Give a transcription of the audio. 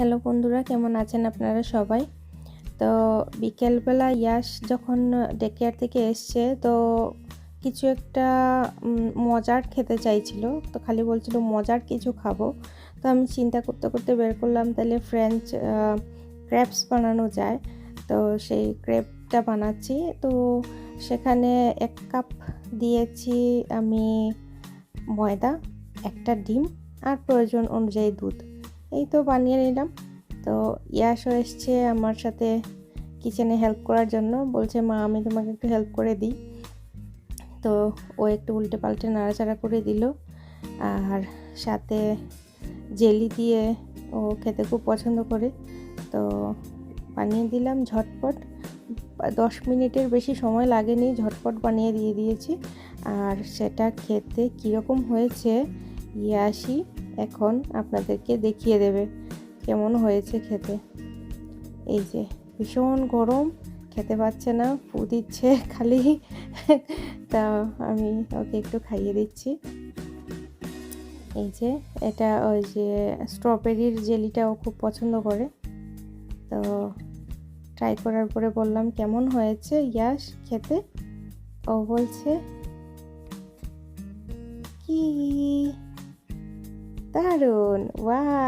Hello বন্ধুরা, কেমন আছেন আপনারা সবাই? তো বিকেলবেলা ইয়াস যখন ডেকেয়ার থেকে এসছে, তো কিছু একটা মজার খেতে চাইছিল। তো খালি বলছিল, মজার কিছু খাব। তো আমি চিন্তা করতে করতে বের করলাম, তাহলে ফ্রেঞ্চ ক্র্যাপস বানানো যায়। তো সেই ক্রেপটা বানাচ্ছি। তো সেখানে এক কাপ দিয়েছি আমি ময়দা, একটা ডিম, আর প্রয়োজন অনুযায়ী দুধ। এই তো বানিয়ে নিলাম। তো ইয়াসও এসছে আমার সাথে কিচেনে হেল্প করার জন্য। বলছে, মা, আমি তোমাকে একটু হেল্প করে দিই। তো ও একটু উল্টে পাল্টে নাড়াচাড়া করে দিল। আর সাথে জেলি দিয়ে ও খেতে খুব পছন্দ করে। তো বানিয়ে দিলাম ঝটপট। দশ মিনিটের বেশি সময় লাগেনি, ঝটপট বানিয়ে দিয়ে দিয়েছি। আর সেটা খেতে কীরকম হয়েছে, ইয়াসি? এখন আপনাদেরকে দেখিয়ে দেবে কেমন হয়েছে খেতে। এই যে, ভীষণ গরম, খেতে পাচ্ছে না, ফু দিচ্ছে খালি। তা আমি ওকে একটু খাইয়ে দিচ্ছি। এই যে, এটা ওই যে স্ট্রবেরির জেলিটা ও খুব পছন্দ করে। তো ট্রাই করার পরে বললাম, কেমন হয়েছে ইয়াস খেতে? ও বলছে Darun. ¡Wow!